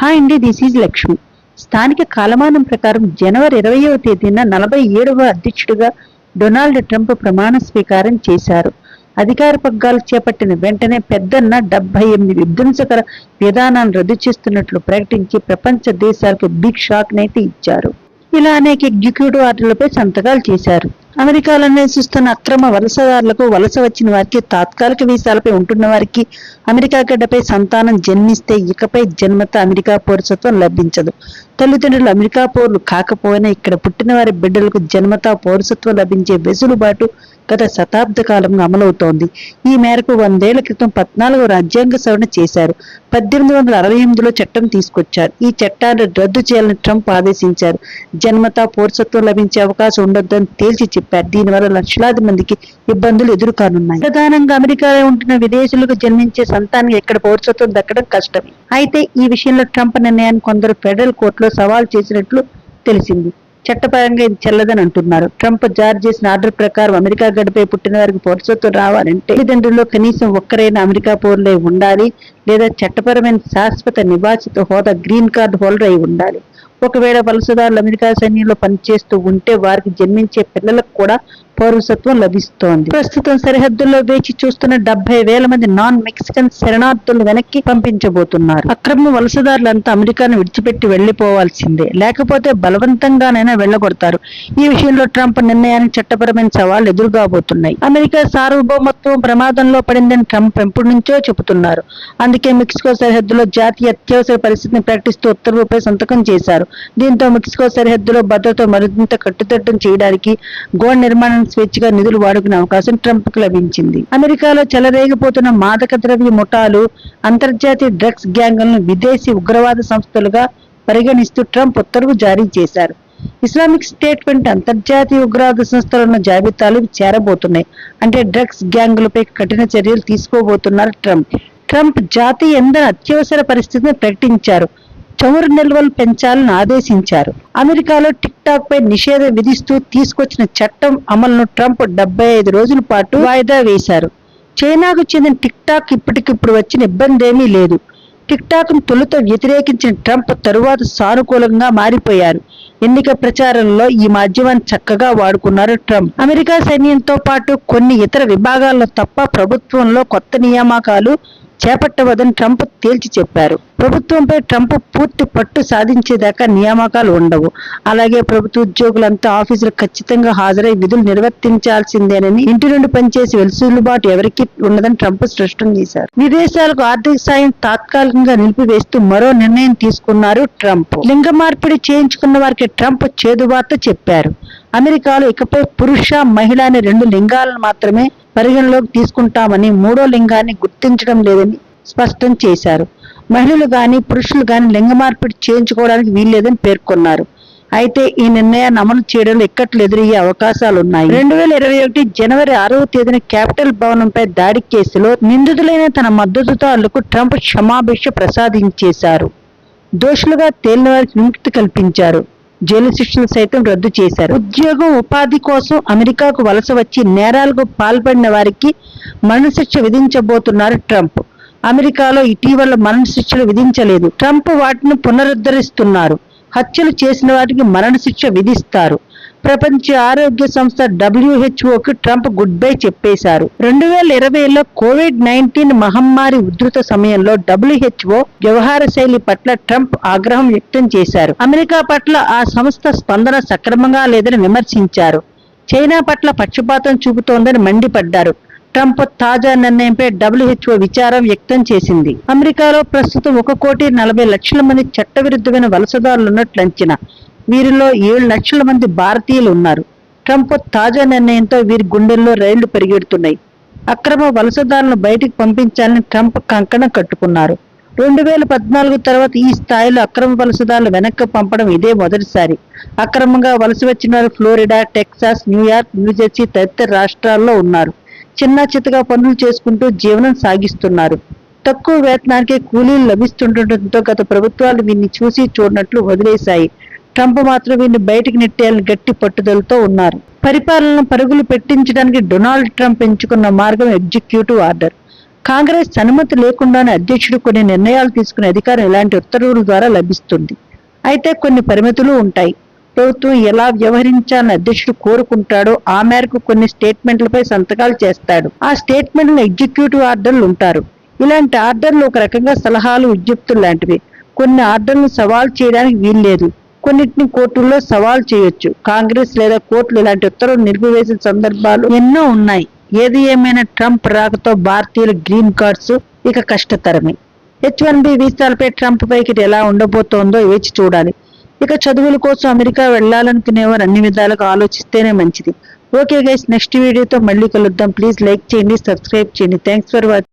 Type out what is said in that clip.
Hi అండి this is Lakshmi. స్థానిక కాలమానం ప్రకారం జనవరి ఇరవయవ తేదీన నలభై ఏడవ అధ్యక్షుడిగా డొనాల్డ్ ట్రంప్ ప్రమాణ స్వీకారం చేశారు. అధికార పగ్గాలు చేపట్టిన వెంటనే పెద్దన్న డెబ్బై ఎనిమిది విధ్వంసకర విధానాలను రద్దు చేస్తున్నట్లు ప్రకటించి ప్రపంచ దేశాలకు బిగ్ షాక్ నైతే ఇచ్చారు. ఇలా అనేక ఎగ్జిక్యూటివ్ ఆర్డర్లపై సంతకాలు చేశారు. అమెరికాలో నివసిస్తున్న అక్రమ వలసదారులకు వలస వచ్చిన వారికి తాత్కాలిక వీసాలపై ఉంటున్న వారికి అమెరికా గడ్డపై సంతానం జన్మిస్తే ఇకపై జన్మత అమెరికా పౌరసత్వం లభించదు. తల్లిదండ్రులు అమెరికా పౌరులు కాకపోయినా ఇక్కడ పుట్టిన వారి బిడ్డలకు జన్మత పౌరసత్వం లభించే వెసులుబాటు గత శతాబ్ద కాలంగా అమలవుతోంది. ఈ మేరకు వందేళ్ళ క్రితం పద్నాలుగో రాజ్యాంగ సవరణ చేశారు. పద్దెనిమిది వందల అరవై ఎనిమిదిలో చట్టం తీసుకొచ్చారు. ఈ చట్టాన్ని రద్దు చేయాలని ట్రంప్ ఆదేశించారు. జన్మత పౌరసత్వం లభించే అవకాశం ఉండొద్దని తేల్చి చెప్పారు. దీనివల్ల లక్షలాది మందికి ఇబ్బందులు ఎదుర్కానున్నాయి. ప్రధానంగా అమెరికాలో ఉంటున్న విదేశీయులకు జన్మించే సంతానం ఎక్కడ పౌరసత్వం దక్కడం కష్టమే. అయితే ఈ విషయంలో ట్రంప్ నిర్ణయాన్ని కొందరు ఫెడరల్ కోర్టులో సవాల్ చేసినట్లు తెలిసింది. చట్టపరంగా ఇది చెల్లదని అంటున్నారు. ట్రంప్ జారీ చేసిన ఆర్డర్ ప్రకారం అమెరికా గడిపై పుట్టిన వారికి పౌరసత్వం రావాలంటే తల్లిదండ్రుల్లో కనీసం ఒక్కరైనా అమెరికా పౌరులై ఉండాలి లేదా చట్టపరమైన శాశ్వత నివాసిత హోదా గ్రీన్ కార్డు హోల్డర్ అయి ఉండాలి. ఒకవేళ వలసదారులు అమెరికా సైన్యంలో పనిచేస్తూ ఉంటే వారికి జన్మించే పిల్లలకు కూడా పౌరసత్వం లభిస్తోంది. ప్రస్తుతం సరిహద్దుల్లో వేచి చూస్తున్న డెబ్బై వేల మంది నాన్ మెక్సికన్ శరణార్థులు వెనక్కి పంపించబోతున్నారు. అక్రమ వలసదారులంతా అమెరికాను విడిచిపెట్టి వెళ్ళిపోవాల్సిందే లేకపోతే బలవంతంగానైనా వెళ్ళగొడతారు ఈ విషయంలో ట్రంప్ నిర్ణయానికి చట్టపరమైన సవాళ్ళు ఎదురుగాబోతున్నాయి. అమెరికా సార్వభౌమత్వం ప్రమాదంలో పడిందని ట్రంప్ ఎప్పటి నుంచో చెబుతున్నారు. అందుకే మెక్సికో సరిహద్దులో జాతీయ అత్యవసర పరిస్థితిని ప్రకటిస్తూ ఉత్తర్వుపై సంతకం చేశారు. దీంతో మెక్సికో సరిహద్దులో భద్రత మరింత కట్టుదిట్టం చేయడానికి గోడ నిర్మాణం స్వేచ్ఛగా నిధులు వాడుకునే అవకాశం ట్రంప్కు లభించింది. అమెరికాలో చెలరేగిపోతున్న మాదక ద్రవ్య ముఠాలు అంతర్జాతీయ డ్రగ్స్ గ్యాంగులను విదేశీ ఉగ్రవాద సంస్థలుగా పరిగణిస్తూ ట్రంప్ ఉత్తర్వు జారీ చేశారు. ఇస్లామిక్ స్టేట్ వంటి అంతర్జాతీయ ఉగ్రవాద సంస్థలున్న జాబితాలు చేరబోతున్నాయి. అంటే డ్రగ్స్ గ్యాంగులపై కఠిన చర్యలు తీసుకోబోతున్నారు ట్రంప్. ట్రంప్ జాతీయ ఇంధన అత్యవసర పరిస్థితిని ప్రకటించారు. చమురు నిల్వలు పెంచాలని ఆదేశించారు. అమెరికాలో టిక్ టాక్ పై నిషేధం విధిస్తూ తీసుకొచ్చిన చట్టం అమలును ట్రంప్ డెబ్బై ఐదు రోజుల పాటు వాయిదా వేశారు. చైనాకు చెందిన టిక్ టాక్ ఇప్పటికిప్పుడు వచ్చిన ఇబ్బంది ఏమీ లేదు. టిక్ టాక్ తొలుత వ్యతిరేకించిన ట్రంప్ తరువాత సానుకూలంగా మారిపోయారు. ఎన్నిక ప్రచారంలో ఈ మాధ్యమాన్ని చక్కగా వాడుకున్నారు ట్రంప్. అమెరికా సైన్యంతో పాటు కొన్ని ఇతర విభాగాల్లో తప్ప ప్రభుత్వంలో కొత్త నియామకాలు చేపట్టవదని ట్రంప్ తేల్చి చెప్పారు. ప్రభుత్వంపై ట్రంప్ పూర్తి పట్టు సాధించేదాకా నియామకాలు ఉండవు. అలాగే ప్రభుత్వ ఉద్యోగులంతా ఆఫీసులు ఖచ్చితంగా హాజరై విధులు నిర్వర్తించాల్సిందేనని ఇంటి నుండి పనిచేసి వెలుసులుబాటు ఎవరికి ఉండదని ట్రంప్ స్పష్టం చేశారు. విదేశాలకు ఆర్థిక సాయం తాత్కాలికంగా నిలిపివేస్తూ మరో నిర్ణయం తీసుకున్నారు ట్రంప్. లింగ మార్పిడి చేయించుకున్న వారికి ట్రంప్ చేదువార్త చెప్పారు. అమెరికాలో ఇకపై పురుష మహిళ అనే రెండు లింగాలను మాత్రమే పరిగణలోకి తీసుకుంటామని మూడో లింగాన్ని గుర్తించడం లేదని స్పష్టం చేశారు. మహిళలు కానీ పురుషులు కానీ లింగ మార్పిడి చేయించుకోవడానికి వీల్లేదని పేర్కొన్నారు. అయితే ఈ నిర్ణయాన్ని అమలు చేయడంలో ఇక్కట్లు ఎదురయ్యే అవకాశాలు ఉన్నాయి రెండు వేల ఇరవై ఒకటి జనవరి ఆరవ తేదీన క్యాపిటల్ భవనంపై దాడి కేసులో నిందితులైన తన మద్దతుదారులకు ట్రంప్ క్షమాభిక్ష ప్రసాదించేశారు. దోషులుగా తేలిన వారికి విముక్తి కల్పించారు. జైలు శిక్షలు సైతం రద్దు చేశారు. ఉద్యోగం ఉపాధి కోసం అమెరికాకు వలస వచ్చి నేరాలకు పాల్పడిన వారికి మరణశిక్ష విధించబోతున్నారు ట్రంప్. అమెరికాలో ఇటీవల మరణశిక్షలు విధించలేదు. ట్రంప్ వాటిని పునరుద్ధరిస్తున్నారు. హత్యలు చేసిన వాటికి మరణశిక్ష విధిస్తారు. ప్రపంచ ఆరోగ్య సంస్థ డబ్ల్యూహెచ్ఓకి ట్రంప్ గుడ్ బై చెప్పేశారు. రెండు వేల ఇరవైలో కోవిడ్ నైన్టీన్ మహమ్మారి ఉధృత సమయంలో డబ్ల్యూహెచ్ఓ వ్యవహార శైలి పట్ల ట్రంప్ ఆగ్రహం వ్యక్తం చేశారు. అమెరికా పట్ల ఆ సంస్థ స్పందన సక్రమంగా లేదని విమర్శించారు. చైనా పట్ల పక్షపాతం చూపుతోందని మండిపడ్డారు. ట్రంప్ తాజా నిర్ణయంపై డబ్ల్యూహెచ్ఓ విచారం వ్యక్తం చేసింది. అమెరికాలో ప్రస్తుతం ఒక కోటి నలభై లక్షల మంది చట్టవిరుద్ధమైన వలసదారులు ఉన్నట్లు అంచనా వీరిలో ఏడు లక్షల మంది భారతీయులు ఉన్నారు. ట్రంప్ తాజా నిర్ణయంతో వీరి గుండెల్లో రైళ్ళు పరిగెడుతున్నాయి. అక్రమ వలసదారులను బయటికి పంపించాలని ట్రంప్ కంకణం కట్టుకున్నారు. రెండు వేల పద్నాలుగు తర్వాత ఈ స్థాయిలో అక్రమ వలసదారులు వెనక్కి పంపడం ఇదే మొదటిసారి. అక్రమంగా వలస వచ్చిన వారు ఫ్లోరిడా టెక్సాస్ న్యూయార్క్ న్యూజెర్సీ తదితర రాష్ట్రాల్లో ఉన్నారు. చిన్న చిత్తగా పనులు చేసుకుంటూ జీవనం సాగిస్తున్నారు. తక్కువ వేతనానికి కూలీలు లభిస్తుండటంతో గత ప్రభుత్వాలు వీరిని చూసి చూడనట్లు వదిలేశాయి. ట్రంప్ మాత్రం వీరిని బయటికి నెట్టేయాలని గట్టి పట్టుదలతో ఉన్నారు. పరిపాలన పరుగులు పెట్టించడానికి డొనాల్డ్ ట్రంప్ ఎంచుకున్న మార్గం ఎగ్జిక్యూటివ్ ఆర్డర్. కాంగ్రెస్ అనుమతి లేకుండానే అధ్యక్షుడు కొన్ని నిర్ణయాలు తీసుకునే అధికారం ఇలాంటి ఉత్తర్వుల ద్వారా లభిస్తుంది. అయితే కొన్ని పరిమితులు ఉంటాయి. ప్రభుత్వం ఎలా వ్యవహరించాలని అధ్యక్షుడు కోరుకుంటాడో ఆ మేరకు కొన్ని స్టేట్మెంట్లపై సంతకాలు చేస్తాడు. ఆ స్టేట్మెంట్లు ఎగ్జిక్యూటివ్ ఆర్డర్లు ఉంటారు. ఇలాంటి ఆర్డర్లు ఒక రకంగా సలహాలు విజ్ఞప్తులు లాంటివి. కొన్ని ఆర్డర్లు సవాల్ చేయడానికి వీల్లేదు. కొన్నింటిని కోర్టుల్లో సవాల్ చేయొచ్చు. కాంగ్రెస్ లేదా కోర్టులు ఇలాంటి ఉత్తర్వులు నిలిపివేసిన సందర్భాలు ఎన్నో ఉన్నాయి. ఏది ఏమైనా ట్రంప్ రాకతో భారతీయుల గ్రీన్ కార్డ్స్ ఇక కష్టతరమే. హెచ్ వన్ బి వీసాలపై ట్రంప్ పైకి ఎలా ఉండబోతోందో వేచి చూడాలి. ఇక చదువుల కోసం అమెరికా వెళ్ళాలనుకునేవారు అన్ని విధాలుగా ఆలోచిస్తేనే మంచిది. ఓకే గైస్ నెక్స్ట్ వీడియోతో మళ్ళీ కలుద్దాం. ప్లీజ్ లైక్ చేయండి సబ్స్క్రైబ్ చేయండి. Thanks for watching